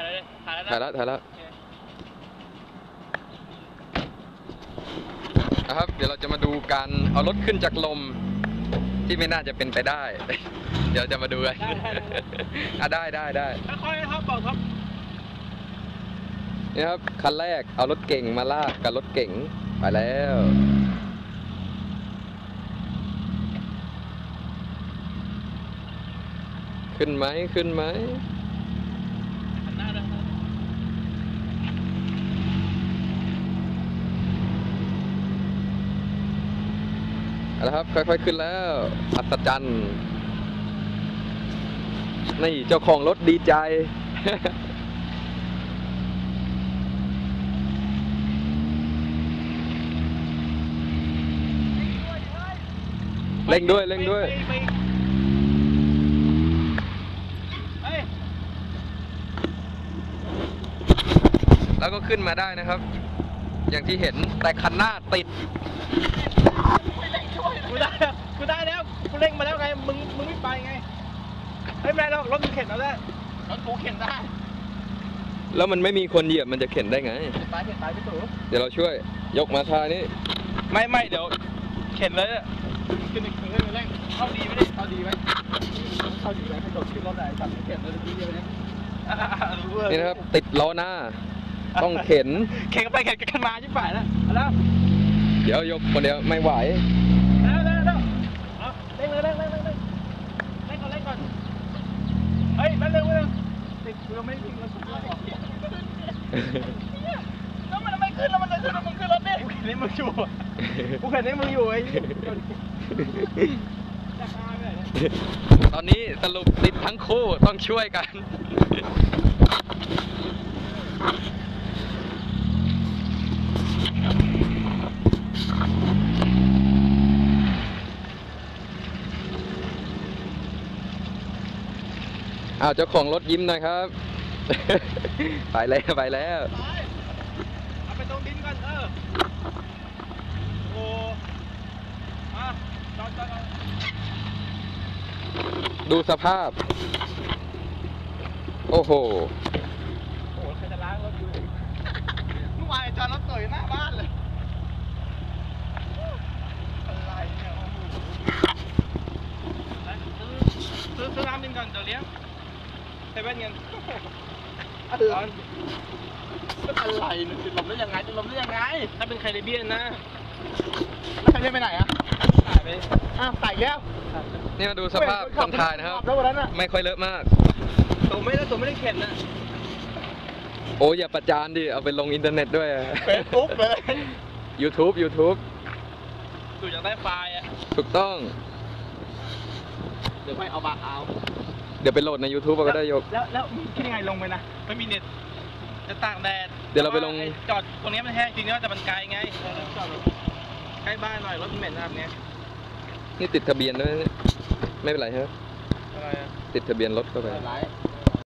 ายแล้วเลยถ่ายแล้วนะถ่ายแล้วถ่ายแล้วโอเคนะครับ เดี๋ยวเราจะมาดูการเอารถขึ้นจากลมที่ไม่น่าจะเป็นไปได้ เดี๋ยวจะมาดูกันอะได้ได้ได้ค่อยๆนะครับบอกครับนี่ครับคันแรกเอารถเก่งมาลากกับรถเก่งไปแล้วขึ้นไหมขึ้นไหม หันหน้าด้วยครับ เอาละครับ ค่อยๆขึ้นแล้ว อัศจรรย์นี่เจ้าของรถดีใจ เร่งด้วย เร่งด้วยแล้วก็ขึ้นมาได้นะครับ อย่างที่เห็นแต่คันหน้าติด ได้แล้วกูได้แล้วกูเร่งมาแล้วไง มึง มึงไม่ไปไงเฮ้ยไม่เป็นได้หรอกรถมึงเข็นเอาได้รถกูเข็นได้แล้วมันไม่มีคนเหยียบมันจะเข็นได้ไงไปเข็นไปพี่ตู่เดี๋ยวเราช่วย ยกมาทางนี้ ไม่ไม่เดี๋ยว เข็นเลยอะขึ้นอีกขึ้นเร่งเข้าดีไหมดิเข้าดีไหมเข้าดีไหมให้โดดขึ้นรถไหนจับเข็นเลยดีเดียวเนี่ยรู้เลย นี่นะครับ ติดล้อหน้า ต้องเข็น เข็นกันไปเข็นกันมาชิบหายแล้วเอาแล้ว เดี๋ยวยกคนเดียวไม่ไหวแล้วแล้วแล้วเอาเร่งเลยเร่งเร่งเร่งเร่งเร่งก่อนเร่งก่อน เฮ้ยแป๊บนึงแป๊บนึงติดกูยังไม่ได้ทิ้งรถกูเลยแล้วมันไม่ขึ้นแล้วมันจะขึ้นแล้วมึงขึ้นรถดิกูเห็นนี่มึงอยู่อะกูเห็นนี่มึงอยู่ไอ้จะฆ่าไปไหนเนี่ยตอนนี้สรุปติดทั้งคู่ต้องช่วยกัน อ้าวเจ้าของรถยิ้มหน่อยครับ ไปแล้วไปแล้วไปเอาไปตรงดินก่อนเออโอ้มาจอดจอดเอาดูสภาพ โอ้โหโอ้โหใครจะล้างรถอยู่เมื่อวานไอ้จอดรถต่อยหน้าบ้านเลยอะไรเนี่ยโอ้โหไปซื้อซื้อซื้อน้ำดินก่อนเดี๋ยวเลี้ยง เซเว่นเงินอะไรอะไรเนี่ยติดลมได้ยังไงติดลมได้ยังไงถ้าเป็นไคริเบียนนะแล้วใครเล่นไปไหนอะถ่ายไปอ้าวใส่แล้วนี่มาดูสภาพคนถ่ายนะครับ แล้ววันนั้นอะไม่ค่อยเลอะมากตัวไม่ได้ตัวไม่ได้เข็นนะโอ้อย่าประจานดิ เอาไปลงอินเทอร์เน็ตด้วยอะเฟซบุ๊กเลย YouTube YouTube ดูอยากได้ไฟล์อะ ถูกต้อง เดี๋ยวไปเอาบาเอา เดี๋ยวไปโหลดใน YouTube เอาก็ได้ยก แล้วแล้วคิดยังไงลงไปนะ ไม่มีเน็ตจะตากแดดเดี๋ยวเราไปลงอ้จอดตรงนี้มันแห้งจริงๆแต่มันไกลไงเออจอดแบบใกล้บ้านหน่อยรถมันเหม็นนะครับเนี้ยนี่ติดทะเบียนด้วยนะเนี่ยไม่เป็นไรครับอะไรอะติดทะเบียนรถเข้าไปอะไร